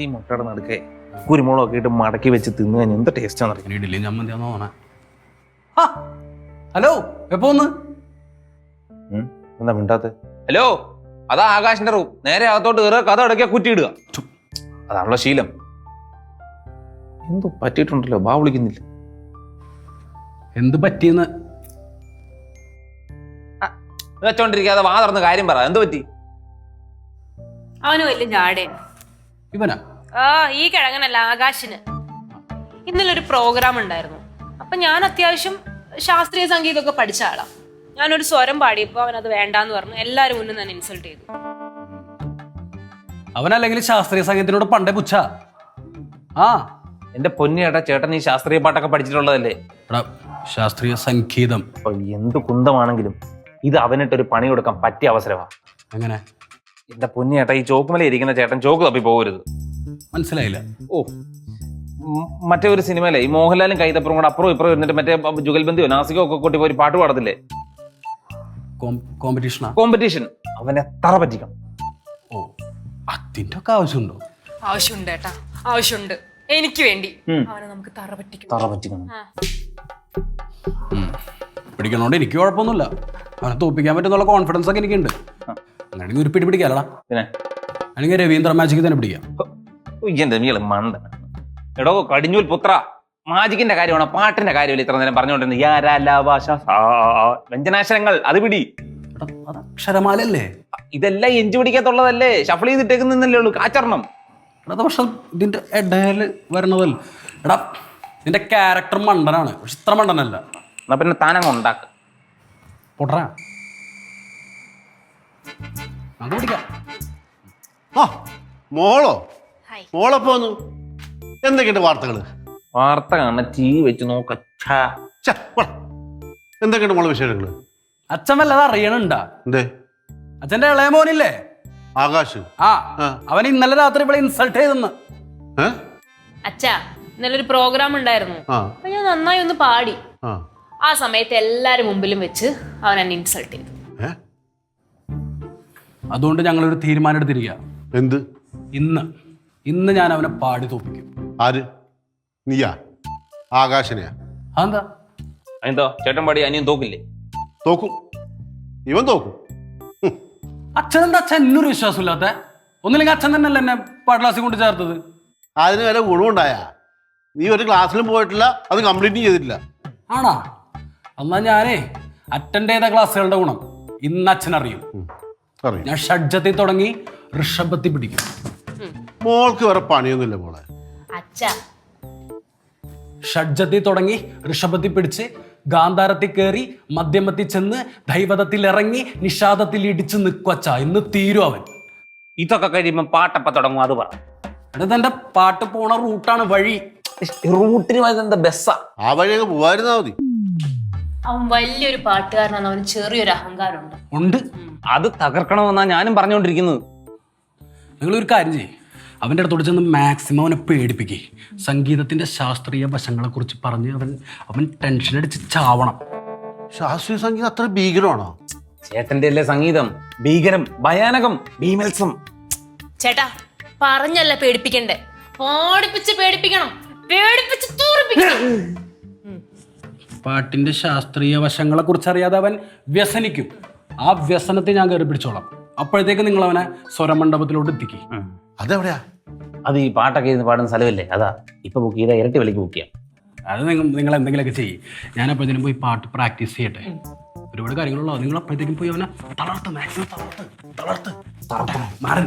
ഈ മുട്ടയുടെ നടുക്കെ കുരുമുളകൊക്കെ ഇട്ട് മടക്കി വെച്ച് തിന്നു കഴിഞ്ഞാൽ എന്ത് ടേസ്റ്റാന്ന് അറിയാം? ഇനി ഇഡ്ഡലി ചമ്മന്തിയാന്ന് തോന്നണേ ഹലോ എപ്പോ ഒന്ന് എന്താ മിണ്ടാത്ത? ഹലോ അതാ ആകാശിന്റെ റൂം നേരെ അകത്തോട്ട് കയറുക കഥ അടയ്ക്കുക കുറ്റിയിടുക അതാണല്ലോ ശീലം. എന്തോ പറ്റിയിട്ടുണ്ടല്ലോ? ബാ വിളിക്കുന്നില്ല. എന്ത് പറ്റിയെന്ന്? വെച്ചോണ്ടിരിക്കാതെ വാ തുറന്ന് കാര്യം പറ. എന്ത് പറ്റി? അവന് വലിയ ഇവനാ? ആ ഈ കിഴങ്ങനല്ല ആകാശിന്. ഇന്നലെ ഒരു പ്രോഗ്രാം ഉണ്ടായിരുന്നു. അപ്പൊ ഞാൻ അത്യാവശ്യം ശാസ്ത്രീയ സംഗീതമൊക്കെ പഠിച്ച ആളാ. ഞാനൊരു സ്വരം പാടിയപ്പോ അവൻ അത് വേണ്ടാന്ന് പറഞ്ഞു. എല്ലാരും മുന്നിൽ ഞാൻ ഇൻസൾട്ട് ചെയ്തു. അവനല്ലെങ്കിൽ ശാസ്ത്രീയ സംഗീതത്തിനോട് പണ്ടേ പുച്ഛ. ആ എന്റെ പൊന്നിയേട്ടാ ചേട്ടൻ ഈ ശാസ്ത്രീയ പാട്ടൊക്കെ പഠിച്ചിട്ടുള്ളതല്ലേ? എടാ ശാസ്ത്രീയ സംഗീതം. അപ്പൊ എന്ത് കുന്തമാണെങ്കിലും ഇത് അവനിട്ടൊരു പണി കൊടുക്കാൻ പറ്റിയ അവസരമാണ് എങ്ങനെ? എന്റെ പൊന്നിയേട്ടാ ഈ ചോക്കുമല ഇരിക്കുന്ന ചേട്ടൻ ചോക്ക് തപ്പി പോകരുത്. മനസ്സിലായില്ല. ഓ മറ്റേ ഒരു സിനിമയിലെ ഈ മോഹൻലാലും കൈതപ്പുറം കൂടെ അപ്പുറം ഇപ്പുറം ഇരുന്നിട്ട് മറ്റേ ജുഗൽബന്ദിയോ നാസികോ ഒക്കെ കൂട്ടി പോയി പാട്ട് പാടത്തില്ലേ? Competition competition. അവനെ തറ പറ്റിക്കണം. ഓ അതിന്റെ ഒക്കെ ആവശ്യമുണ്ടോ? ആവശ്യമുണ്ട് ഏട്ടാ. ആവശ്യമുണ്ട്. എനിക്ക് വേണ്ടി. അവനെ നമുക്ക് തറ പറ്റിക്കണം. തറ പറ്റിക്കണം. പിടിക്കണോണ്ട് എനിക്ക് കുഴപ്പമൊന്നുമില്ല. അവനെ തോപ്പിക്കാൻ പറ്റുന്നുള്ള കോൺഫിഡൻസ് ഒക്കെ എനിക്കുണ്ട്. അങ്ങനെ ഒരു പിടി പിടിക്കാലടാ പിന്നെ? അല്ലെങ്കിൽ രവീന്ദ്ര മാജിക്ക് തന്നെ പിടിക്കാം. എന്താ നീളം മണ്ട എടോ കടിഞ്ഞൂൽ പുത്ര. മാജിക്കിന്റെ കാര്യമാണ്? പാട്ടിന്റെ കാര്യമല്ല ഇത്ര നേരം പറഞ്ഞുകൊണ്ടിരുന്നത് യാ, ലാ, വാ, ആ, ആ. വ്യഞ്ജനാക്ഷരങ്ങൾ അത് പിടി. അത് അക്ഷരമാലല്ലേ ഇതെല്ലാം എഞ്ചു പിടിക്കാത്തുള്ളതല്ലേ? ഷഫിൾ ചെയ്തിട്ടേക്കുന്നല്ലേ ഉള്ളൂ കാച്ചരണം. എടാ പക്ഷെ ഇതിന്റെ ഇടയിൽ വരണതല്ല? എടാ നിന്റെ ക്യാരക്ടർ മണ്ടനാണ്. പക്ഷെ ഇത്ര മണ്ടനല്ല. എന്നാ പിന്നെ താനങ്ങ് ഉണ്ടാക്ക. പൊട്ടറാ നമുക്ക് പിടിക്കാം ആ മോളോ? ഹായ്. മോളെ പോന്നു. എന്തൊക്കെയുണ്ട് വാർത്തകൾ വാർത്ത കാണാൻ ടി വെച്ച് നോക്ക. ഛാ. എന്തൊക്കെയുണ്ട് മോളെ വിശേഷങ്ങൾ? അച്ഛൻ വല്ലത് അറിയണുണ്ടാ? എന്തേ? അച്ഛന്റെ ഇളയ മോനില്ലേ? ആകാശ്. ആ. അവൻ ഇന്നലെ രാത്രി ഇവിടെ ഇൻസൾട്ട് ചെയ്തെന്ന്. അച്ഛാ ഇന്നലെ ഒരു പ്രോഗ്രാം ഉണ്ടായിരുന്നു അപ്പൊ ഞാൻ നന്നായി ഒന്ന് പാടി. ആ. ആ സമയത്ത് എല്ലാരും മുമ്പിലും വെച്ച് അവൻ എന്നെ ഇൻസൾട്ട് ചെയ്തു. അതുകൊണ്ട് അതുകൊണ്ട് ഒരു തീരുമാനം എടുത്തിരിക്കുക എന്ത്? ഇന്ന്. ഇന്ന് ഞാൻ അവനെ പാടി തോപ്പിക്കും. ആര്? നീയാ? ആകാശനെയാ? അതെന്താ? എന്തോ ചേട്ടൻ പാടി അനിയൻ തോക്കില്ലേ? തോക്കും. ഇവൻ തോക്കും. അച്ഛൻ എന്താ അച്ഛൻ എന്നൊരു വിശ്വാസമില്ലാത്ത ഒന്നില്ലെങ്കിൽ അച്ഛൻ തന്നെയല്ല എന്നെ പാട്ട് ക്ലാസ്സിൽ കൊണ്ട് ചേർത്തത്? അതിന് വരെ ഗുണമുണ്ടായ? നീ ഒരു ക്ലാസ്സിലും പോയിട്ടില്ല അത് കംപ്ലീറ്റ് ചെയ്തിട്ടില്ല. ആണാ? എന്നാ ഞാനേ അറ്റൻഡ് ചെയ്ത ക്ലാസ്സുകളുടെ ഗുണം ഇന്ന് അച്ഛൻ. അറിയാം. ഞാൻ ഷഡ്ജത്തിൽ തുടങ്ങി ഋഷഭത്തിൽ പിടിക്കും. മോൾക്ക് വേറെ പണിയൊന്നുമില്ല മോളെ. അച്ഛാ. ഷഡ്ജത്തിൽ തുടങ്ങി ഋഷഭത്തിൽ പിടിച്ച് ഗാന്ധാരത്തിൽ കയറി മധ്യമത്തിൽ ചെന്ന് ദൈവതത്തിൽ ഇറങ്ങി നിഷാദത്തിൽ ഇടിച്ച് നിക്കുവച്ച ഇന്ന് തീരും അവൻ. ഇതൊക്കെ കഴിയുമ്പോ പാട്ടപ്പ തുടങ്ങും അത് പറ. എന്റെ പാട്ട് പോണ റൂട്ടാണ് വഴി. റൂട്ടിന് വന്നെന്താ ബസ്സാ? ആ വഴിയൊക്കെ പോവായിരുന്നാ മതി. അവൻ വലിയൊരു പാട്ടുകാരനാണ് അവന് ചെറിയൊരു അഹങ്കാരമുണ്ട്. ഉണ്ട്. അത് തകർക്കണമെന്നാ ഞാനും പറഞ്ഞുകൊണ്ടിരിക്കുന്നത് നിങ്ങളൊരു കാര്യം ചെയ്യ്. അവന്റെ അടുത്തോട്ട് ചെന്ന് മാക്സിമം അവനെ പേടിപ്പിക്കേ. സംഗീതത്തിന്റെ ശാസ്ത്രീയ വശങ്ങളെക്കുറിച്ച് പറഞ്ഞ് അവൻ അവൻ ടെൻഷൻ അടിച്ച് ചാവണം. ശാസ്ത്രീയ സംഗീതം അത്ര ഭീകരമാണോ? ചേട്ടന്റെ അല്ലേ സംഗീതം? ഭീകരം ഭയാനകം ഭീമത്സം. ചേട്ടാ പറഞ്ഞല്ല പേടിപ്പിക്കണ്ടേ? പാടിപ്പിച്ച് പേടിപ്പിക്കണം പേടിപ്പിച്ച് തൂറിപ്പിക്കണം. പാട്ടിന്റെ ശാസ്ത്രീയ വശങ്ങളെ കുറിച്ച് അറിയാതെ അവൻ വ്യസനിക്കും. ആ വ്യസനത്തെ ഞാൻ കയറി പിടിച്ചോളാം. അപ്പോഴത്തേക്ക് നിങ്ങൾ അവനെ സ്വരമണ്ഡപത്തിലോട്ട് എത്തിക്കും. അതെവിടെയാ? അത് ഈ പാട്ടൊക്കെ ഇരുന്ന് പാടുന്ന സ്ഥലമല്ലേ? അതാ. ഇപ്പൊ ബുക്ക് ചെയ്താൽ ഇരട്ടി വിലക്ക് ബുക്ക് ചെയ്യാം. അത് നിങ്ങൾ നിങ്ങൾ എന്തെങ്കിലുമൊക്കെ ചെയ്യും. ഞാൻ അപ്പോഴത്തേനും പോയി പാട്ട് പ്രാക്ടീസ് ചെയ്യട്ടെ. ഒരുപാട് കാര്യങ്ങളുള്ളൂ നിങ്ങൾ അപ്പോഴത്തേക്കും പോയി അവനെ തളർത്ത് മാക്സിമം തളർത്ത് തളർത്ത് മാറി